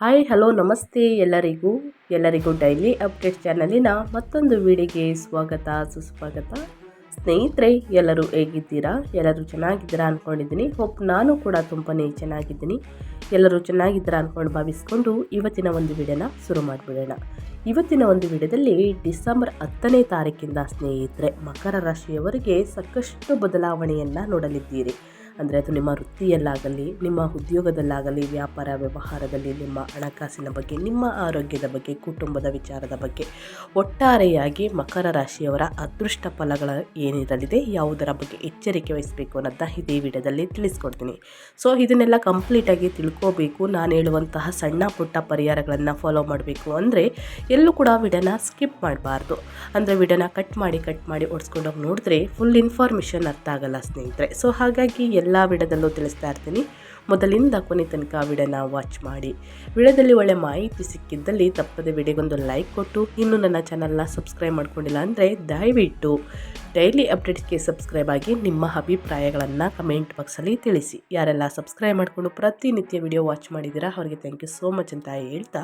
Hi, hello, ನಮಸ್ತೆ ಎಲ್ಲರಿಗೂ. ಎಲ್ಲರಿಗೂ ಡೈಲಿ ಅಪ್ಡೇಟ್ ಚಾನಲಿನ ಮತ್ತೊಂದು ವಿಡಿಯೋಗೆ ಸ್ವಾಗತ, ಸುಸ್ವಾಗತ. ಸ್ನೇಹಿತರೆ, ಎಲ್ಲರೂ ಹೇಗಿದ್ದೀರಾ? ಎಲ್ಲರೂ ಚೆನ್ನಾಗಿದ್ದೀರಾ ಅಂದ್ಕೊಂಡಿದ್ದೀನಿ ಹೋಪ್ ನಾನು ಕೂಡ ತುಂಬಾ ಚೆನ್ನಾಗಿದ್ದೀನಿ. ಎಲ್ಲರೂ ಚೆನ್ನಾಗಿದ್ದೀರಾ ಅಂದ್ಕೊಂಡು ಭಾವಿಸ್ಕೊಂಡು ಇವತ್ತಿನ ಒಂದು ವಿಡಿಯೋನ ಶುರು ಮಾಡಿಬಿಡೋಣ. ಇವತ್ತಿನ ಒಂದು ವಿಡಿಯೋದಲ್ಲಿ ಡಿಸೆಂಬರ್ ಹತ್ತನೇ ತಾರೀಕಿಂದ ಸ್ನೇಹಿತರೆ, ಮಕರ ರಾಶಿಯವರಿಗೆ ಸಾಕಷ್ಟು ಬದಲಾವಣೆಯನ್ನು ನೋಡಲಿದ್ದೀರಿ. ಅಂದರೆ ಅದು ನಿಮ್ಮ ವೃತ್ತಿಯಲ್ಲಾಗಲಿ, ನಿಮ್ಮ ಉದ್ಯೋಗದಲ್ಲಾಗಲಿ, ವ್ಯಾಪಾರ ವ್ಯವಹಾರದಲ್ಲಿ ನಿಮ್ಮ ಹಣಕಾಸಿನ ಬಗ್ಗೆ, ನಿಮ್ಮ ಆರೋಗ್ಯದ ಬಗ್ಗೆ, ಕುಟುಂಬದ ವಿಚಾರದ ಬಗ್ಗೆ ಒಟ್ಟಾರೆಯಾಗಿ ಮಕರ ರಾಶಿಯವರ ಅದೃಷ್ಟ ಫಲಗಳ ಏನಿರಲಿದೆ, ಯಾವುದರ ಬಗ್ಗೆ ಎಚ್ಚರಿಕೆ ವಹಿಸಬೇಕು ಅನ್ನೋದನ್ನ ಇದೇ ವಿಡಿಯೋದಲ್ಲಿ ತಿಳಿಸ್ಕೊಡ್ತೀನಿ. ಸೊ ಇದನ್ನೆಲ್ಲ ಕಂಪ್ಲೀಟಾಗಿ ತಿಳ್ಕೋಬೇಕು. ನಾನು ಹೇಳುವಂತಹ ಸಣ್ಣ ಪುಟ್ಟ ಪರಿಹಾರಗಳನ್ನು ಫಾಲೋ ಮಾಡಬೇಕು ಅಂದರೆ ಎಲ್ಲೂ ಕೂಡ ವಿಡಿಯೋನ ಸ್ಕಿಪ್ ಮಾಡಬಾರ್ದು. ಅಂದರೆ ವಿಡಿಯೋನ ಕಟ್ ಮಾಡಿ ಕಟ್ ಮಾಡಿ ಓಡಿಸ್ಕೊಂಡೋಗಿ ನೋಡಿದ್ರೆ ಫುಲ್ ಇನ್ಫಾರ್ಮೇಷನ್ ಅರ್ಥ ಆಗಲ್ಲ ಸ್ನೇಹಿತರೆ. ಸೊ ಹಾಗಾಗಿ ಎಲ್ಲ ವಿಡದಲ್ಲೂ ತಿಳಿಸ್ತಾ ಇರ್ತೀನಿ. ಮೊದಲಿಂದ ಕೊನೆ ತನಕ ವಿಡನ ವಾಚ್ ಮಾಡಿ. ವಿಡದಲ್ಲಿ ಒಳ್ಳೆ ಮಾಹಿತಿ ಸಿಕ್ಕಿದ್ದಲ್ಲಿ ತಪ್ಪದೆ ವಿಡಿಯೋಗೊಂದು ಲೈಕ್ ಕೊಟ್ಟು, ಇನ್ನೂ ನನ್ನ ಚಾನಲ್ನ ಸಬ್ಸ್ಕ್ರೈಬ್ ಮಾಡ್ಕೊಂಡಿಲ್ಲ ಅಂದರೆ ದಯವಿಟ್ಟು ಡೈಲಿ ಅಪ್ಡೇಟ್ಸ್ಗೆ ಸಬ್ಸ್ಕ್ರೈಬ್ ಆಗಿ ನಿಮ್ಮ ಅಭಿಪ್ರಾಯಗಳನ್ನು ಕಮೆಂಟ್ ಬಾಕ್ಸಲ್ಲಿ ತಿಳಿಸಿ. ಯಾರೆಲ್ಲ ಸಬ್ಸ್ಕ್ರೈಬ್ ಮಾಡಿಕೊಂಡು ಪ್ರತಿನಿತ್ಯ ವಿಡಿಯೋ ವಾಚ್ ಮಾಡಿದ್ದೀರಾ, ಅವರಿಗೆ ಥ್ಯಾಂಕ್ ಯು ಸೋ ಮಚ್ ಅಂತ ಹೇಳ್ತಾ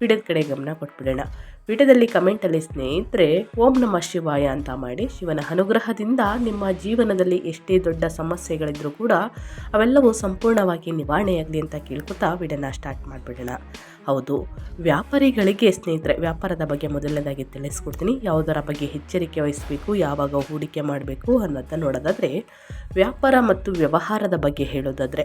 ವಿಡಿಯೋದ ಕಡೆ ಗಮನ ಕೊಟ್ಬಿಡೋಣ. ವಿಡಿಯೋದಲ್ಲಿ ಕಮೆಂಟಲ್ಲಿ ಸ್ನೇಹಿತರೆ, ಓಂ ನಮ ಶಿವಾಯ ಅಂತ ಮಾಡಿ ಶಿವನ ಅನುಗ್ರಹದಿಂದ ನಿಮ್ಮ ಜೀವನದಲ್ಲಿ ಎಷ್ಟೇ ದೊಡ್ಡ ಸಮಸ್ಯೆಗಳಿದ್ರೂ ಕೂಡ ಅವೆಲ್ಲವೂ ಸಂಪೂರ್ಣವಾಗಿ ನಿವಾರಣೆಯಾಗಲಿ ಅಂತ ಕೇಳ್ಕೊತಾ ವಿಡಿಯೋನ ಸ್ಟಾರ್ಟ್ ಮಾಡಿಬಿಡೋಣ. ಹೌದು. ವ್ಯಾಪಾರಿಗಳಿಗೆ ಸ್ನೇಹಿತರೆ, ವ್ಯಾಪಾರದ ಬಗ್ಗೆ ಮೊದಲನೇದಾಗಿ ತಿಳಿಸ್ಕೊಡ್ತೀನಿ. ಯಾವುದರ ಬಗ್ಗೆ ಎಚ್ಚರಿಕೆ ವಹಿಸಬೇಕು, ಯಾವಾಗ ಹೂಡಿಕೆ ಮಾಡಬೇಕು ಅನ್ನೋದನ್ನ ನೋಡೋದಾದರೆ, ವ್ಯಾಪಾರ ಮತ್ತು ವ್ಯವಹಾರದ ಬಗ್ಗೆ ಹೇಳೋದಾದರೆ,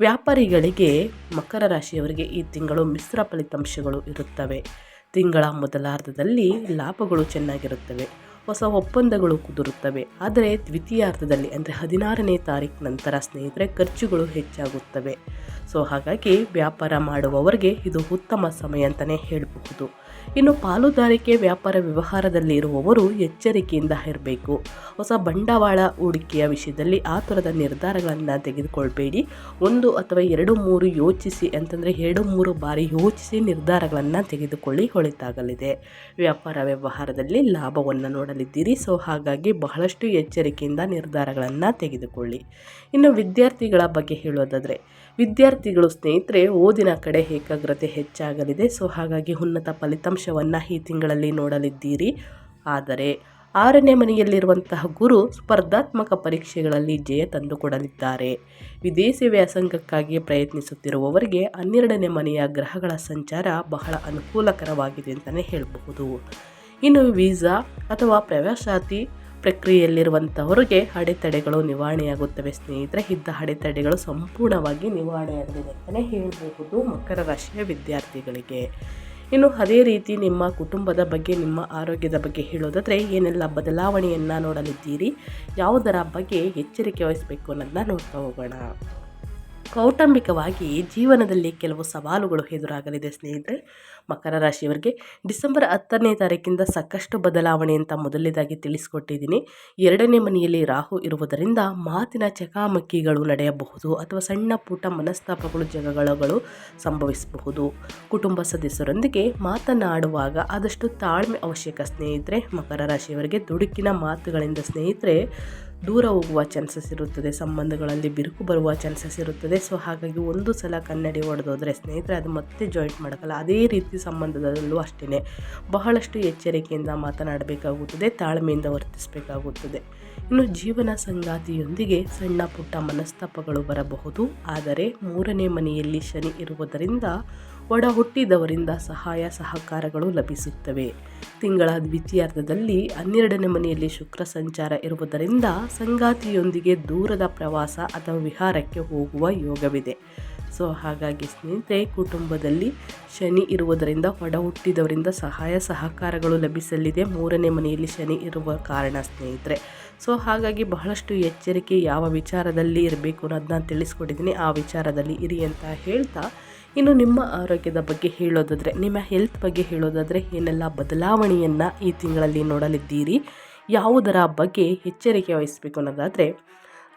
ವ್ಯಾಪಾರಿಗಳಿಗೆ ಮಕರ ರಾಶಿಯವರಿಗೆ ಈ ತಿಂಗಳು ಮಿಶ್ರ ಫಲಿತಾಂಶಗಳು ಇರುತ್ತವೆ. ತಿಂಗಳ ಮೊದಲಾರ್ಧದಲ್ಲಿ ಲಾಭಗಳು ಚೆನ್ನಾಗಿರುತ್ತವೆ. ಹೊಸ ಒಪ್ಪಂದಗಳು ಕುದುರುತ್ತವೆ. ಆದರೆ ದ್ವಿತೀಯಾರ್ಧದಲ್ಲಿ, ಅಂದರೆ ಹದಿನಾರನೇ ತಾರೀಕು ನಂತರ ಸ್ನೇಹಿತರೆ, ಖರ್ಚುಗಳು ಹೆಚ್ಚಾಗುತ್ತವೆ. ಸೊ, ಹಾಗಾಗಿ ವ್ಯಾಪಾರ ಮಾಡುವವರಿಗೆ ಇದು ಉತ್ತಮ ಸಮಯ ಅಂತಲೇ ಹೇಳಬಹುದು. ಇನ್ನು ಪಾಲುದಾರಿಕೆ ವ್ಯಾಪಾರ ವ್ಯವಹಾರದಲ್ಲಿ ಇರುವವರು ಎಚ್ಚರಿಕೆಯಿಂದ ಇರಬೇಕು. ಹೊಸ ಬಂಡವಾಳ ಹೂಡಿಕೆಯ ವಿಷಯದಲ್ಲಿ ಆತುರದ ನಿರ್ಧಾರಗಳನ್ನು ತೆಗೆದುಕೊಳ್ಬೇಡಿ. ಒಂದು ಅಥವಾ ಎರಡು ಮೂರು ಯೋಚಿಸಿ ಅಂತಂದರೆ ಎರಡು ಮೂರು ಬಾರಿ ಯೋಚಿಸಿ ನಿರ್ಧಾರಗಳನ್ನು ತೆಗೆದುಕೊಳ್ಳಿ, ಹೊಳಿತಾಗಲಿದೆ. ವ್ಯಾಪಾರ ವ್ಯವಹಾರದಲ್ಲಿ ಲಾಭವನ್ನು ನೋಡಲಿದ್ದೀರಿ ಸೊ ಹಾಗಾಗಿ ಬಹಳಷ್ಟು ಎಚ್ಚರಿಕೆಯಿಂದ ನಿರ್ಧಾರಗಳನ್ನು ತೆಗೆದುಕೊಳ್ಳಿ. ಇನ್ನು ವಿದ್ಯಾರ್ಥಿಗಳ ಬಗ್ಗೆ ಹೇಳೋದಾದರೆ ವಿದ್ಯಾರ್ಥಿಗಳು ಸ್ನೇಹಿತರೆ, ಓದಿನ ಕಡೆ ಏಕಾಗ್ರತೆ ಹೆಚ್ಚಾಗಲಿದೆ. ಸೊ ಹಾಗಾಗಿ ಉನ್ನತ ಫಲಿತಾಂಶವನ್ನು ಈ ತಿಂಗಳಲ್ಲಿ ನೋಡಲಿದ್ದೀರಿ. ಆದರೆ, ಆರನೇ ಮನೆಯಲ್ಲಿರುವಂತಹ ಗುರು ಸ್ಪರ್ಧಾತ್ಮಕ ಪರೀಕ್ಷೆಗಳಲ್ಲಿ ಜಯ ತಂದುಕೊಡಲಿದ್ದಾರೆ. ವಿದೇಶಿ ವ್ಯಾಸಂಗಕ್ಕಾಗಿ ಪ್ರಯತ್ನಿಸುತ್ತಿರುವವರಿಗೆ ಹನ್ನೆರಡನೇ ಮನೆಯ ಗ್ರಹಗಳ ಸಂಚಾರ ಬಹಳ ಅನುಕೂಲಕರವಾಗಿದೆ ಅಂತಲೇ ಹೇಳಬಹುದು. ಇನ್ನು ವೀಸಾ ಅಥವಾ ಪ್ರವಾಸಾತಿ ಪ್ರಕ್ರಿಯೆಯಲ್ಲಿರುವಂಥವರಿಗೆ ಅಡೆತಡೆಗಳು ನಿವಾರಣೆಯಾಗುತ್ತವೆ. ಸ್ನೇಹಿತರೆ, ಇದ್ದ ಅಡೆತಡೆಗಳು ಸಂಪೂರ್ಣವಾಗಿ ನಿವಾರಣೆಯಾಗಲಿದೆ ಅಂತಲೇ ಹೇಳಬಹುದು ಮಕರ ರಾಶಿಯ ವಿದ್ಯಾರ್ಥಿಗಳಿಗೆ. ಇನ್ನು ಅದೇ ರೀತಿ ನಿಮ್ಮ ಕುಟುಂಬದ ಬಗ್ಗೆ, ನಿಮ್ಮ ಆರೋಗ್ಯದ ಬಗ್ಗೆ ಹೇಳೋದಾದರೆ, ಏನೆಲ್ಲ ಬದಲಾವಣೆಯನ್ನು ನೋಡಲಿದ್ದೀರಿ, ಯಾವುದರ ಬಗ್ಗೆ ಎಚ್ಚರಿಕೆ ವಹಿಸಬೇಕು ಅನ್ನೋದನ್ನ ನೋಡ್ತಾ ಹೋಗೋಣ. ಕೌಟುಂಬಿಕವಾಗಿ ಜೀವನದಲ್ಲಿ ಕೆಲವು ಸವಾಲುಗಳು ಎದುರಾಗಲಿದೆ ಸ್ನೇಹಿತರೆ. ಮಕರ ರಾಶಿಯವರಿಗೆ ಡಿಸೆಂಬರ್ ಹತ್ತನೇ ತಾರೀಕಿಂದ ಸಾಕಷ್ಟು ಬದಲಾವಣೆ ಅಂತ ಮೊದಲನೇದಾಗಿ ತಿಳಿಸಿಕೊಟ್ಟಿದ್ದೀನಿ. ಎರಡನೇ ಮನೆಯಲ್ಲಿ ರಾಹು ಇರುವುದರಿಂದ ಮಾತಿನ ಚಕಾಮಕಿಗಳು ನಡೆಯಬಹುದು ಅಥವಾ ಸಣ್ಣ ಪುಟ್ಟ ಮನಸ್ತಾಪಗಳು, ಜಗಳಗಳು ಸಂಭವಿಸಬಹುದು. ಕುಟುಂಬ ಸದಸ್ಯರೊಂದಿಗೆ ಮಾತನಾಡುವಾಗ ಆದಷ್ಟು ತಾಳ್ಮೆ ಅವಶ್ಯಕ. ಸ್ನೇಹಿತರೆ, ಮಕರ ರಾಶಿಯವರಿಗೆ ದುಡುಕಿನ ಮಾತುಗಳಿಂದ ಸ್ನೇಹಿತರೆ, ದೂರ ಹೋಗುವ ಚಾನ್ಸಸ್ ಇರುತ್ತದೆ, ಸಂಬಂಧಗಳಲ್ಲಿ ಬಿರುಕು ಬರುವ ಚಾನ್ಸಸ್ ಇರುತ್ತದೆ. ಸೊ, ಹಾಗಾಗಿ ಒಂದು ಸಲ ಕನ್ನಡಿ ಹೊಡೆದೋದ್ರೆ ಸ್ನೇಹಿತರೆ, ಅದು ಮತ್ತೆ ಜಾಯಿಂಟ್ ಮಾಡೋಕ್ಕಲ್ಲ. ಅದೇ ರೀತಿ ಸಂಬಂಧದಲ್ಲೂ ಅಷ್ಟೇ ಬಹಳಷ್ಟು ಎಚ್ಚರಿಕೆಯಿಂದ ಮಾತನಾಡಬೇಕಾಗುತ್ತದೆ, ತಾಳ್ಮೆಯಿಂದ ವರ್ತಿಸಬೇಕಾಗುತ್ತದೆ. ಇನ್ನು ಜೀವನ ಸಂಗಾತಿಯೊಂದಿಗೆ ಸಣ್ಣ ಪುಟ್ಟ ಮನಸ್ತಾಪಗಳು ಬರಬಹುದು. ಆದರೆ ಮೂರನೇ ಮನೆಯಲ್ಲಿ ಶನಿ ಇರುವುದರಿಂದ ಒಡ ಹುಟ್ಟಿದವರಿಂದ ಸಹಾಯ ಸಹಕಾರಗಳು ಲಭಿಸುತ್ತವೆ. ತಿಂಗಳ ದ್ವಿತೀಯಾರ್ಧದಲ್ಲಿ ಹನ್ನೆರಡನೇ ಮನೆಯಲ್ಲಿ ಶುಕ್ರ ಸಂಚಾರ ಇರುವುದರಿಂದ ಸಂಗಾತಿಯೊಂದಿಗೆ ದೂರದ ಪ್ರವಾಸ ಅಥವಾ ವಿಹಾರಕ್ಕೆ ಹೋಗುವ ಯೋಗವಿದೆ. ಸೊ ಹಾಗಾಗಿ ಸ್ನೇಹಿತರೆ, ಕುಟುಂಬದಲ್ಲಿ ಶನಿ ಇರುವುದರಿಂದ ಒಡ ಹುಟ್ಟಿದವರಿಂದ ಸಹಾಯ ಸಹಕಾರಗಳು ಲಭಿಸಲಿದೆ. ಮೂರನೇ ಮನೆಯಲ್ಲಿ ಶನಿ ಇರುವ ಕಾರಣ ಸ್ನೇಹಿತರೆ. ಸೊ ಹಾಗಾಗಿ ಬಹಳಷ್ಟು ಎಚ್ಚರಿಕೆ ಯಾವ ವಿಚಾರದಲ್ಲಿ ಇರಬೇಕು ಅನ್ನೋದನ್ನ ತಿಳಿಸ್ಕೊಟ್ಟಿದ್ದೀನಿ. ಆ ವಿಚಾರದಲ್ಲಿ ಇರಿ ಅಂತ ಹೇಳ್ತಾ ಇನ್ನು ನಿಮ್ಮ ಆರೋಗ್ಯದ ಬಗ್ಗೆ ಹೇಳೋದಾದರೆ, ನಿಮ್ಮ ಹೆಲ್ತ್ ಬಗ್ಗೆ ಹೇಳೋದಾದರೆ ಏನೆಲ್ಲ ಬದಲಾವಣೆಯನ್ನು ಈ ತಿಂಗಳಲ್ಲಿ ನೋಡಲಿದ್ದೀರಿ? ಯಾವುದರ ಬಗ್ಗೆ ಎಚ್ಚರಿಕೆ ವಹಿಸಬೇಕು ಅನ್ನೋದಾದರೆ,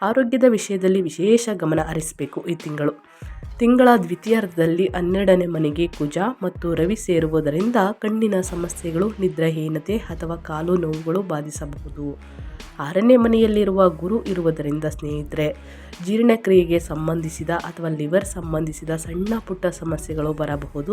ಆರೋಗ್ಯದ ವಿಷಯದಲ್ಲಿ ವಿಶೇಷ ಗಮನ ಹರಿಸಬೇಕು ಈ ತಿಂಗಳು. ತಿಂಗಳ ದ್ವಿತೀಯಾರ್ಧದಲ್ಲಿ ಹನ್ನೆರಡನೇ ಮನೆಗೆ ಕುಜ ಮತ್ತು ರವಿ ಸೇರುವುದರಿಂದ ಕಣ್ಣಿನ ಸಮಸ್ಯೆಗಳು, ನಿದ್ರಾಹೀನತೆ ಅಥವಾ ಕಾಲು ನೋವುಗಳು ಬಾಧಿಸಬಹುದು. ಆರನೇ ಮನೆಯಲ್ಲಿರುವ ಗುರು ಇರುವುದರಿಂದ ಸ್ನೇಹಿತರೆ, ಜೀರ್ಣಕ್ರಿಯೆಗೆ ಸಂಬಂಧಿಸಿದ ಅಥವಾ ಲಿವರ್ ಸಂಬಂಧಿಸಿದ ಸಣ್ಣ ಪುಟ್ಟ ಸಮಸ್ಯೆಗಳು ಬರಬಹುದು.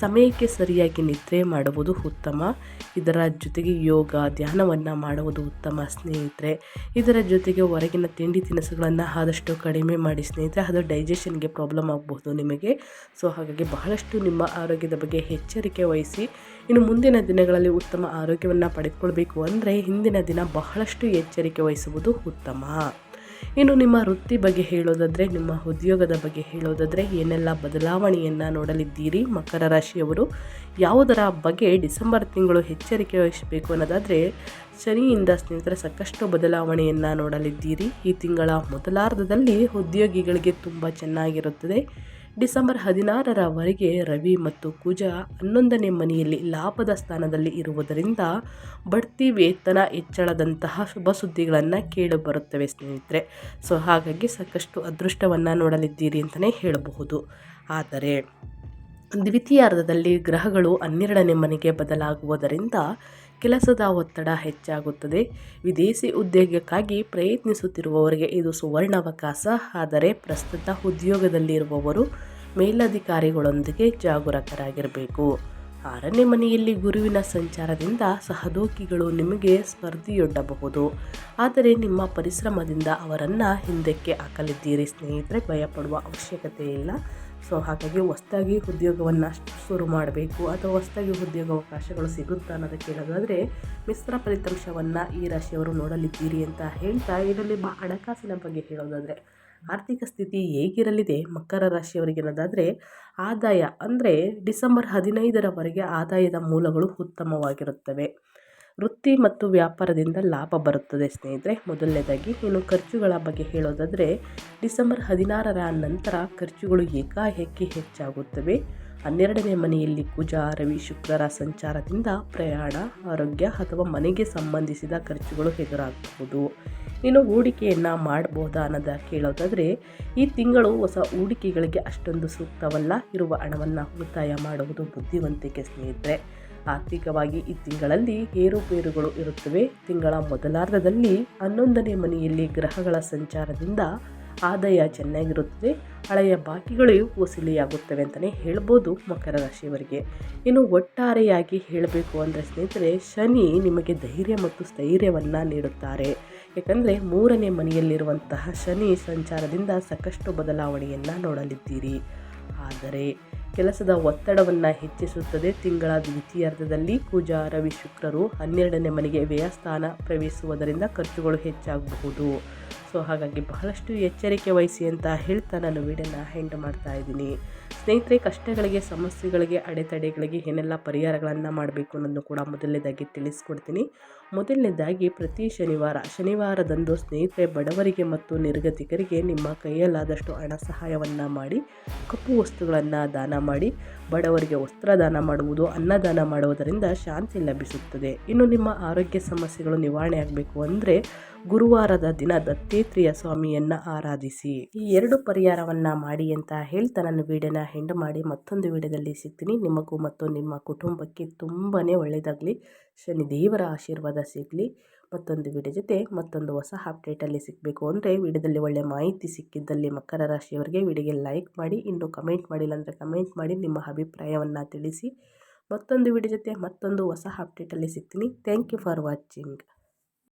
ಸಮಯಕ್ಕೆ ಸರಿಯಾಗಿ ನಿದ್ರೆ ಮಾಡುವುದು ಉತ್ತಮ. ಇದರ ಜೊತೆಗೆ ಯೋಗ, ಧ್ಯಾನವನ್ನು ಮಾಡುವುದು ಉತ್ತಮ ಸ್ನೇಹಿತರೆ. ಇದರ ಜೊತೆಗೆ ಹೊರಗಿನ ತಿಂಡಿ ತಿನಿಸುಗಳನ್ನು ಆದಷ್ಟು ಕಡಿಮೆ ಮಾಡಿ ಸ್ನೇಹಿತರೆ, ಅದು ಡೈಜೆಷನ್ಗೆ ಪ್ರಾಬ್ಲಮ್ ಆಗಬಹುದು ನಿಮಗೆ. ಸೊ ಹಾಗಾಗಿ ಬಹಳಷ್ಟು ನಿಮ್ಮ ಆರೋಗ್ಯದ ಬಗ್ಗೆ ಎಚ್ಚರಿಕೆ ವಹಿಸಿ, ಇನ್ನು ಮುಂದಿನ ದಿನಗಳಲ್ಲಿ ಉತ್ತಮ ಆರೋಗ್ಯವನ್ನು ಪಡೆದುಕೊಳ್ಬೇಕು ಅಂದರೆ ಹಿಂದಿನ ದಿನ ಬಹಳಷ್ಟು ಎಚ್ಚರಿಕೆ ವಹಿಸುವುದು ಉತ್ತಮ. ಇನ್ನು ನಿಮ್ಮ ವೃತ್ತಿ ಬಗ್ಗೆ ಹೇಳೋದಾದರೆ, ನಿಮ್ಮ ಉದ್ಯೋಗದ ಬಗ್ಗೆ ಹೇಳೋದಾದರೆ, ಏನೆಲ್ಲ ಬದಲಾವಣೆಯನ್ನು ನೋಡಲಿದ್ದೀರಿ ಮಕರ ರಾಶಿಯವರು? ಯಾವುದರ ಬಗ್ಗೆ ಡಿಸೆಂಬರ್ ತಿಂಗಳು ಎಚ್ಚರಿಕೆ ವಹಿಸಬೇಕು ಅನ್ನೋದಾದರೆ, ಶನಿಯಿಂದ ಸ್ನೇಹಿತರೆ ಸಾಕಷ್ಟು ಬದಲಾವಣೆಯನ್ನು ನೋಡಲಿದ್ದೀರಿ. ಈ ತಿಂಗಳ ಮೊದಲಾರ್ಧದಲ್ಲಿ ಉದ್ಯೋಗಿಗಳಿಗೆ ತುಂಬ ಚೆನ್ನಾಗಿರುತ್ತದೆ. ಡಿಸೆಂಬರ್ ಹದಿನಾರರವರೆಗೆ ರವಿ ಮತ್ತು ಕುಜ ಹನ್ನೊಂದನೇ ಮನೆಯಲ್ಲಿ ಲಾಭದ ಸ್ಥಾನದಲ್ಲಿ ಇರುವುದರಿಂದ ಬಡ್ತಿ ವೇತನ ಹೆಚ್ಚಳದಂತಹ ಶುಭ ಸುದ್ದಿಗಳನ್ನು ಕೇಳಿಬರುತ್ತವೆ ಸ್ನೇಹಿತರೆ. ಸೊ ಹಾಗಾಗಿ ಸಾಕಷ್ಟು ಅದೃಷ್ಟವನ್ನು ನೋಡಲಿದ್ದೀರಿ ಅಂತಲೇ ಹೇಳಬಹುದು. ಆದರೆ ದ್ವಿತೀಯಾರ್ಧದಲ್ಲಿ ಗ್ರಹಗಳು ಹನ್ನೆರಡನೇ ಮನೆಗೆ ಬದಲಾಗುವುದರಿಂದ ಕೆಲಸದ ಒತ್ತಡ ಹೆಚ್ಚಾಗುತ್ತದೆ. ವಿದೇಶಿ ಉದ್ಯೋಗಕ್ಕಾಗಿ ಪ್ರಯತ್ನಿಸುತ್ತಿರುವವರಿಗೆ ಇದು ಸುವರ್ಣಾವಕಾಶ. ಆದರೆ ಪ್ರಸ್ತುತ ಉದ್ಯೋಗದಲ್ಲಿರುವವರು ಮೇಲಧಿಕಾರಿಗಳೊಂದಿಗೆ ಜಾಗರೂಕರಾಗಿರಬೇಕು. ಆರನೇ ಮನೆಯಲ್ಲಿ ಗುರುವಿನ ಸಂಚಾರದಿಂದ ಸಹದೋಕಿಗಳು ನಿಮಗೆ ಸ್ಪರ್ಧಿಯೊಡ್ಡಬಹುದು. ಆದರೆ ನಿಮ್ಮ ಪರಿಶ್ರಮದಿಂದ ಅವರನ್ನು ಹಿಂದಕ್ಕೆ ಹಾಕಲಿದ್ದೀರಿ ಸ್ನೇಹಿತರೆ, ಭಯಪಡುವ ಅವಶ್ಯಕತೆ ಇಲ್ಲ ಸೊ ಹಾಗಾಗಿ ಹೊಸ್ದಾಗಿ ಉದ್ಯೋಗವನ್ನು ಶುರು ಮಾಡಬೇಕು ಅಥವಾ ಹೊಸ್ದಾಗಿ ಉದ್ಯೋಗ ಅವಕಾಶಗಳು ಸಿಗುತ್ತಾ ಅನ್ನೋದಕ್ಕೆ ಹೇಳೋದಾದರೆ ಮಿಶ್ರ ಫಲಿತಾಂಶವನ್ನು ಈ ರಾಶಿಯವರು ನೋಡಲಿದ್ದೀರಿ ಅಂತ ಹೇಳ್ತಾ ಇದರಲ್ಲಿ ಹಣಕಾಸಿನ ಬಗ್ಗೆ ಹೇಳೋದಾದರೆ, ಆರ್ಥಿಕ ಸ್ಥಿತಿ ಹೇಗಿರಲಿದೆ ಮಕರ ರಾಶಿಯವರಿಗೆ ಅನ್ನೋದಾದರೆ, ಆದಾಯ ಅಂದರೆ ಡಿಸೆಂಬರ್ ಹದಿನೈದರವರೆಗೆ ಆದಾಯದ ಮೂಲಗಳು ಉತ್ತಮವಾಗಿರುತ್ತವೆ. ವೃತ್ತಿ ಮತ್ತು ವ್ಯಾಪಾರದಿಂದ ಲಾಭ ಬರುತ್ತದೆ, ಸ್ನೇಹಿತರೆ. ಮೊದಲನೇದಾಗಿ ಇನ್ನು ಖರ್ಚುಗಳ ಬಗ್ಗೆ ಹೇಳೋದಾದರೆ, ಡಿಸೆಂಬರ್ ಹದಿನಾರರ ನಂತರ ಖರ್ಚುಗಳು ಏಕಾಏಕಿ ಹೆಚ್ಚಾಗುತ್ತವೆ. ಹನ್ನೆರಡನೇ ಮನೆಯಲ್ಲಿ ಕುಜ ರವಿ ಶುಕ್ರರ ಸಂಚಾರದಿಂದ ಪ್ರಯಾಣ, ಆರೋಗ್ಯ ಅಥವಾ ಮನೆಗೆ ಸಂಬಂಧಿಸಿದ ಖರ್ಚುಗಳು ಎದುರಾಗಬಹುದು. ಇನ್ನು ಹೂಡಿಕೆಯನ್ನು ಮಾಡಬಹುದಾ ಅನ್ನೋದ ಕೇಳೋದಾದರೆ, ಈ ತಿಂಗಳು ಹೊಸ ಹೂಡಿಕೆಗಳಿಗೆ ಅಷ್ಟೊಂದು ಸೂಕ್ತವಲ್ಲ. ಇರುವ ಹಣವನ್ನು ಉಳಿತಾಯ ಮಾಡುವುದು ಬುದ್ಧಿವಂತಿಕೆ, ಸ್ನೇಹಿತರೆ. ಆರ್ಥಿಕವಾಗಿ ಈ ತಿಂಗಳಲ್ಲಿ ಏರುಪೇರುಗಳು ಇರುತ್ತವೆ. ತಿಂಗಳ ಮೊದಲಾರ್ಧದಲ್ಲಿ ಹನ್ನೊಂದನೇ ಮನೆಯಲ್ಲಿ ಗ್ರಹಗಳ ಸಂಚಾರದಿಂದ ಆದಾಯ ಚೆನ್ನಾಗಿರುತ್ತದೆ. ಹಳೆಯ ಬಾಕಿಗಳು ವಸೂಲಿಯಾಗುತ್ತವೆ ಅಂತಲೇ ಹೇಳ್ಬೋದು ಮಕರ ರಾಶಿಯವರಿಗೆ. ಇನ್ನು ಒಟ್ಟಾರೆಯಾಗಿ ಹೇಳಬೇಕು ಅಂದರೆ ಸ್ನೇಹಿತರೆ, ಶನಿ ನಿಮಗೆ ಧೈರ್ಯ ಮತ್ತು ಸ್ಥೈರ್ಯವನ್ನು ನೀಡುತ್ತಾರೆ. ಯಾಕಂದರೆ ಮೂರನೇ ಮನೆಯಲ್ಲಿರುವಂತಹ ಶನಿ ಸಂಚಾರದಿಂದ ಸಾಕಷ್ಟು ಬದಲಾವಣೆಯನ್ನು ನೋಡಲಿದ್ದೀರಿ. ಆದರೆ ಕೆಲಸದ ಒತ್ತಡವನ್ನು ಹೆಚ್ಚಿಸುತ್ತದೆ. ತಿಂಗಳ ದ್ವಿತೀಯಾರ್ಧದಲ್ಲಿ ಪೂಜಾ ರವಿ ಶುಕ್ರರು ಹನ್ನೆರಡನೇ ಮನೆಗೆ ವ್ಯಯಸ್ಥಾನ ಪ್ರವೇಶಿಸುವುದರಿಂದ ಖರ್ಚುಗಳು ಹೆಚ್ಚಾಗಬಹುದು. ಸೊ ಹಾಗಾಗಿ ಬಹಳಷ್ಟು ಎಚ್ಚರಿಕೆ ವಹಿಸಿ ಅಂತ ಹೇಳ್ತಾ ನಾನು ವೀಡಿಯೋನ ಹೆಂಡ್ ಮಾಡ್ತಾ ಇದ್ದೀನಿ. ಸ್ನೇಹಿತರೆ, ಕಷ್ಟಗಳಿಗೆ, ಸಮಸ್ಯೆಗಳಿಗೆ, ಅಡೆತಡೆಗಳಿಗೆ ಏನೆಲ್ಲ ಪರಿಹಾರಗಳನ್ನು ಮಾಡಬೇಕು ಅನ್ನೋದನ್ನು ಕೂಡ ಮೊದಲನೇದಾಗಿ ತಿಳಿಸ್ಕೊಡ್ತೀನಿ. ಮೊದಲನೇದಾಗಿ ಪ್ರತಿ ಶನಿವಾರ, ಶನಿವಾರದಂದು ಸ್ನೇಹಿತರೆ, ಬಡವರಿಗೆ ಮತ್ತು ನಿರ್ಗತಿಕರಿಗೆ ನಿಮ್ಮ ಕೈಯಲ್ಲಾದಷ್ಟು ಹಣ ಸಹಾಯವನ್ನು ಮಾಡಿ, ಕಪ್ಪು ವಸ್ತುಗಳನ್ನು ದಾನ ಮಾಡಿ ಬಡವರಿಗೆ ವಸ್ತ್ರದಾನ ಮಾಡುವುದು, ಅನ್ನದಾನ ಮಾಡುವುದರಿಂದ ಶಾಂತಿ ಲಭಿಸುತ್ತದೆ. ಇನ್ನು ನಿಮ್ಮ ಆರೋಗ್ಯ ಸಮಸ್ಯೆಗಳು ನಿವಾರಣೆ ಆಗಬೇಕು ಅಂದರೆ ಗುರುವಾರದ ದಿನ ದತ್ತೇತ್ರಿಯ ಸ್ವಾಮಿಯನ್ನು ಆರಾಧಿಸಿ. ಈ ಎರಡು ಪರಿಹಾರವನ್ನು ಮಾಡಿ ಅಂತ ಹೇಳ್ತಾ ನಾನು ವಿಡಿಯೋನ ಹೆಂಡ್ ಮಾಡಿ ಮತ್ತೊಂದು ವಿಡಿಯೋದಲ್ಲಿ ಸಿಗ್ತೀನಿ. ನಿಮಗೂ ಮತ್ತು ನಿಮ್ಮ ಕುಟುಂಬಕ್ಕೆ ತುಂಬಾ ಒಳ್ಳೆಯದಾಗಲಿ ಶನಿ ದೇವರ ಆಶೀರ್ವಾದ ಸಿಗಲಿ. ಮತ್ತೊಂದು ವಿಡಿಯೋ ಜೊತೆ ಮತ್ತೊಂದು ಹೊಸ ಅಪ್ಡೇಟಲ್ಲಿ ಸಿಗಬೇಕು ಅಂದರೆ ವಿಡಿಯೋದಲ್ಲಿ ಒಳ್ಳೆಯ ಮಾಹಿತಿ ಸಿಕ್ಕಿದ್ದಲ್ಲಿ ಮಕರ ರಾಶಿಯವರಿಗೆ ವಿಡಿಯೋಗೆ ಲೈಕ್ ಮಾಡಿ, ಇನ್ನು ಕಮೆಂಟ್ ಮಾಡಿಲ್ಲ ಅಂದರೆ ಕಮೆಂಟ್ ಮಾಡಿ ನಿಮ್ಮ ಅಭಿಪ್ರಾಯವನ್ನು ತಿಳಿಸಿ. ಮತ್ತೊಂದು ವಿಡಿಯೋ ಜೊತೆ ಮತ್ತೊಂದು ಹೊಸ ಅಪ್ಡೇಟಲ್ಲಿ ಸಿಗ್ತೀನಿ. Thank you for watching